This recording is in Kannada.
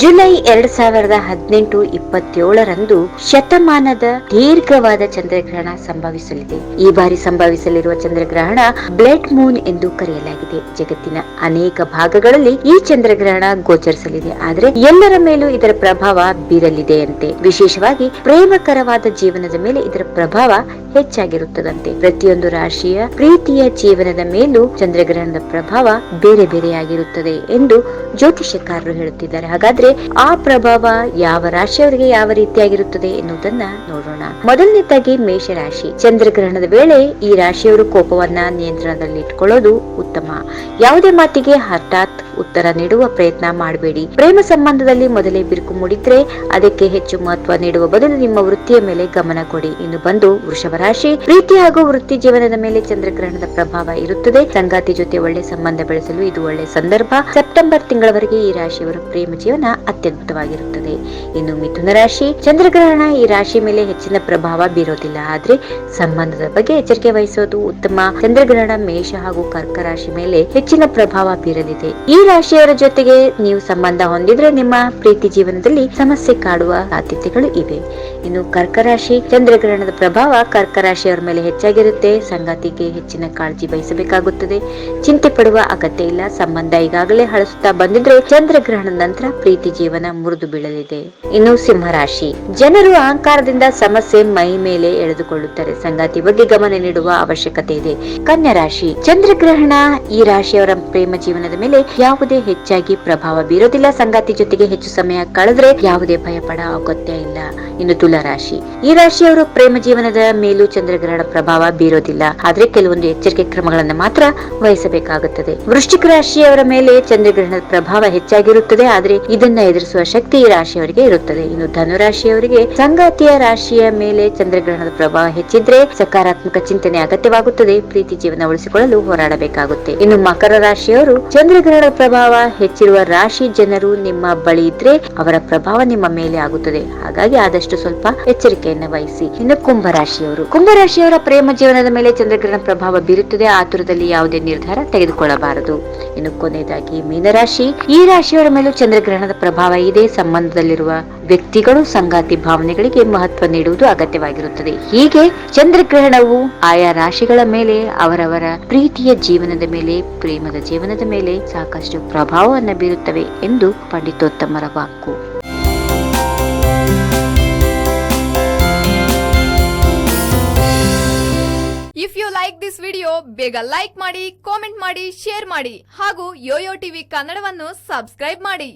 ಜುಲೈ ಎರಡ್ ಸಾವಿರದ ಹದಿನೆಂಟು ಇಪ್ಪತ್ತೇಳರಂದು ಶತಮಾನದ ದೀರ್ಘವಾದ ಚಂದ್ರಗ್ರಹಣ ಸಂಭವಿಸಲಿದೆ. ಈ ಬಾರಿ ಸಂಭವಿಸಲಿರುವ ಚಂದ್ರಗ್ರಹಣ ಬ್ಲಡ್ ಮೂನ್ ಎಂದು ಕರೆಯಲಾಗಿದೆ. ಜಗತ್ತಿನ ಅನೇಕ ಭಾಗಗಳಲ್ಲಿ ಈ ಚಂದ್ರಗ್ರಹಣ ಗೋಚರಿಸಲಿದೆ. ಆದರೆ ಎಲ್ಲರ ಮೇಲೂ ಇದರ ಪ್ರಭಾವ ಬೀರಲಿದೆಯಂತೆ. ವಿಶೇಷವಾಗಿ ಪ್ರೇಮಕರವಾದ ಜೀವನದ ಮೇಲೆ ಇದರ ಪ್ರಭಾವ ಹೆಚ್ಚಾಗಿರುತ್ತದಂತೆ. ಪ್ರತಿಯೊಂದು ರಾಶಿಯ ಪ್ರೀತಿಯ ಜೀವನದ ಮೇಲೂ ಚಂದ್ರಗ್ರಹಣದ ಪ್ರಭಾವ ಬೇರೆ ಬೇರೆಯಾಗಿರುತ್ತದೆ ಎಂದು ಜ್ಯೋತಿಷ್ಯಕಾರರು ಹೇಳುತ್ತಿದ್ದಾರೆ. ಹಾಗಾದ್ರೆ ಆ ಪ್ರಭಾವ ಯಾವ ರಾಶಿಯವರಿಗೆ ಯಾವ ರೀತಿಯಾಗಿರುತ್ತದೆ ಎನ್ನುವುದನ್ನ ನೋಡೋಣ. ಮೊದಲನೇದಾಗಿ ಮೇಷರಾಶಿ. ಚಂದ್ರಗ್ರಹಣದ ವೇಳೆ ಈ ರಾಶಿಯವರು ಕೋಪವನ್ನ ನಿಯಂತ್ರಣದಲ್ಲಿ ಇಟ್ಕೊಳ್ಳೋದು ಉತ್ತಮ. ಯಾವುದೇ ಮಾತಿಗೆ ಹಠಾತ್ ಉತ್ತರ ನೀಡುವ ಪ್ರಯತ್ನ ಮಾಡಬೇಡಿ. ಪ್ರೇಮ ಸಂಬಂಧದಲ್ಲಿ ಮೊದಲೇ ಬಿರುಕು ಮೂಡಿದ್ರೆ ಅದಕ್ಕೆ ಹೆಚ್ಚು ಮಹತ್ವ ನೀಡುವ ಬದಲು ನಿಮ್ಮ ವೃತ್ತಿಯ ಮೇಲೆ ಗಮನ ಕೊಡಿ. ಇನ್ನು ಬಂದು ವೃಷಭ ರಾಶಿ, ಪ್ರೀತಿ ಹಾಗೂ ವೃತ್ತಿ ಜೀವನದ ಮೇಲೆ ಚಂದ್ರಗ್ರಹಣದ ಪ್ರಭಾವ ಇರುತ್ತದೆ. ಸಂಗಾತಿ ಜೊತೆ ಒಳ್ಳೆ ಸಂಬಂಧ ಬೆಳೆಸಲು ಇದು ಒಳ್ಳೆ ಸಂದರ್ಭ. ಸೆಪ್ಟೆಂಬರ್ ತಿಂಗಳವರೆಗೆ ಈ ರಾಶಿಯವರ ಪ್ರೇಮ ಜೀವನ ಅತ್ಯದ್ಭುತವಾಗಿರುತ್ತದೆ. ಇನ್ನು ಮಿಥುನ ರಾಶಿ, ಚಂದ್ರಗ್ರಹಣ ಈ ರಾಶಿ ಮೇಲೆ ಹೆಚ್ಚಿನ ಪ್ರಭಾವ ಬೀರೋದಿಲ್ಲ. ಆದ್ರೆ ಸಂಬಂಧದ ಬಗ್ಗೆ ಎಚ್ಚರಿಕೆ ವಹಿಸೋದು ಉತ್ತಮ. ಚಂದ್ರಗ್ರಹಣ ಮೇಷ ಹಾಗೂ ಕರ್ಕ ರಾಶಿ ಮೇಲೆ ಹೆಚ್ಚಿನ ಪ್ರಭಾವ ಬೀರಲಿದೆ. ಈ ರಾಶಿಯವರ ಜೊತೆಗೆ ನೀವು ಸಂಬಂಧ ಹೊಂದಿದ್ರೆ ನಿಮ್ಮ ಪ್ರೀತಿ ಜೀವನದಲ್ಲಿ ಸಮಸ್ಯೆ ಕಾಡುವ ಸಾಧ್ಯತೆಗಳು ಇವೆ. ಇನ್ನು ಕರ್ಕ ರಾಶಿ ಚಂದ್ರಗ್ರಹಣದ ಪ್ರಭಾವ ಕರ್ಕ ರಾಶಿಯವರ ಮೇಲೆ ಹೆಚ್ಚಾಗಿರುತ್ತೆ. ಸಂಗಾತಿಗೆ ಹೆಚ್ಚಿನ ಕಾಳಜಿ ವಹಿಸಬೇಕಾಗುತ್ತದೆ. ಚಿಂತೆ ಪಡುವ ಅಗತ್ಯ ಇಲ್ಲ. ಸಂಬಂಧ ಈಗಾಗಲೇ ಹಳಸುತ್ತಾ ಬಂದಿದ್ರೆ ಚಂದ್ರಗ್ರಹಣದ ನಂತರ ಪ್ರೀತಿ ಜೀವನ ಮುರಿದು ಬೀಳಲಿದೆ. ಇನ್ನು ಸಿಂಹರಾಶಿ ಜನರು ಅಹಂಕಾರದಿಂದ ಸಮಸ್ಯೆ ಮೈ ಮೇಲೆ ಎಳೆದುಕೊಳ್ಳುತ್ತಾರೆ. ಸಂಗಾತಿ ಬಗ್ಗೆ ಗಮನ ನೀಡುವ ಅವಶ್ಯಕತೆ ಇದೆ. ಕನ್ಯಾ ರಾಶಿ ಚಂದ್ರಗ್ರಹಣ ಈ ರಾಶಿಯವರ ಪ್ರೇಮ ಜೀವನದ ಮೇಲೆ ಯಾವುದೇ ಹೆಚ್ಚಾಗಿ ಪ್ರಭಾವ ಬೀರೋದಿಲ್ಲ. ಸಂಗಾತಿ ಜೊತೆಗೆ ಹೆಚ್ಚು ಸಮಯ ಕಳೆದ್ರೆ ಯಾವುದೇ ಭಯ ಪಡ ಅಗತ್ಯ ಇಲ್ಲ. ಇನ್ನು ತುಲಾ ರಾಶಿ. ಈ ರಾಶಿಯವರು ಪ್ರೇಮ ಜೀವನದ ಮೇಲೂ ಚಂದ್ರಗ್ರಹಣ ಪ್ರಭಾವ ಬೀರೋದಿಲ್ಲ. ಆದ್ರೆ ಕೆಲವೊಂದು ಎಚ್ಚರಿಕೆ ಕ್ರಮಗಳನ್ನು ಮಾತ್ರ ವಹಿಸಬೇಕಾಗುತ್ತದೆ. ವೃಶ್ಚಿಕ ರಾಶಿಯವರ ಮೇಲೆ ಚಂದ್ರಗ್ರಹಣದ ಪ್ರಭಾವ ಹೆಚ್ಚಾಗಿರುತ್ತದೆ. ಆದ್ರೆ ಇದನ್ನ ಎದುರಿಸುವ ಶಕ್ತಿ ಈ ರಾಶಿಯವರಿಗೆ ಇರುತ್ತದೆ. ಇನ್ನು ಧನು ರಾಶಿಯವರಿಗೆ ಸಂಗಾತಿಯ ರಾಶಿಯ ಮೇಲೆ ಚಂದ್ರಗ್ರಹಣದ ಪ್ರಭಾವ ಹೆಚ್ಚಿದ್ರೆ ಸಕಾರಾತ್ಮಕ ಚಿಂತನೆ ಅಗತ್ಯವಾಗುತ್ತದೆ. ಪ್ರೀತಿ ಜೀವನ ಉಳಿಸಿಕೊಳ್ಳಲು ಹೋರಾಡಬೇಕಾಗುತ್ತೆ. ಇನ್ನು ಮಕರ ರಾಶಿಯವರು ಚಂದ್ರಗ್ರಹಣದ ಪ್ರಭಾವ ಹೆಚ್ಚಿರುವ ರಾಶಿ ಜನರು ನಿಮ್ಮ ಬಳಿ ಇದ್ರೆ ಅವರ ಪ್ರಭಾವ ನಿಮ್ಮ ಮೇಲೆ ಆಗುತ್ತದೆ. ಹಾಗಾಗಿ ಆದಷ್ಟು ಸ್ವಲ್ಪ ಎಚ್ಚರಿಕೆಯನ್ನು ವಹಿಸಿ. ಇನ್ನು ಕುಂಭ ಕುಂಭರಾಶಿಯವರ ಕುಂಭ ರಾಶಿಯವರ ಪ್ರೇಮ ಜೀವನದ ಮೇಲೆ ಚಂದ್ರಗ್ರಹಣ ಪ್ರಭಾವ ಬೀರುತ್ತದೆ. ಆತುರದಲ್ಲಿ ಯಾವುದೇ ನಿರ್ಧಾರ ತೆಗೆದುಕೊಳ್ಳಬಾರದು. ಇನ್ನು ಕೊನೆಯದಾಗಿ ಮೀನರಾಶಿ ಈ ರಾಶಿಯವರ ಮೇಲೂ ಚಂದ್ರಗ್ರಹಣದ ಪ್ರಭಾವ ಇದೆ. ಸಂಬಂಧದಲ್ಲಿರುವ ವ್ಯಕ್ತಿಗಳು, ಸಂಗಾತಿ ಭಾವನೆಗಳಿಗೆ ಮಹತ್ವ ನೀಡುವುದು ಅಗತ್ಯವಾಗಿರುತ್ತದೆ. ಹೀಗೆ ಚಂದ್ರಗ್ರಹಣವು ಆಯಾ ರಾಶಿಗಳ ಮೇಲೆ, ಅವರವರ ಪ್ರೀತಿಯ ಜೀವನದ ಮೇಲೆ, ಪ್ರೇಮದ ಜೀವನದ ಮೇಲೆ ಸಾಕಷ್ಟು ಪ್ರಭಾವವನ್ನು ಬೀರುತ್ತವೆ ಎಂದು ಪಂಡಿತೋತ್ತಮರ ವಾಕು if you like this video ಬೇಗ ಲೈಕ್ ಮಾಡಿ ಕಾಮೆಂಟ್ ಮಾಡಿ ಶೇರ್ ಮಾಡಿ ಹಾಗೂ ಯೋಯೋ ಟಿವಿ ಕನ್ನಡವನ್ನು ಸಬ್ಸ್ಕ್ರೈಬ್ ಮಾಡಿ.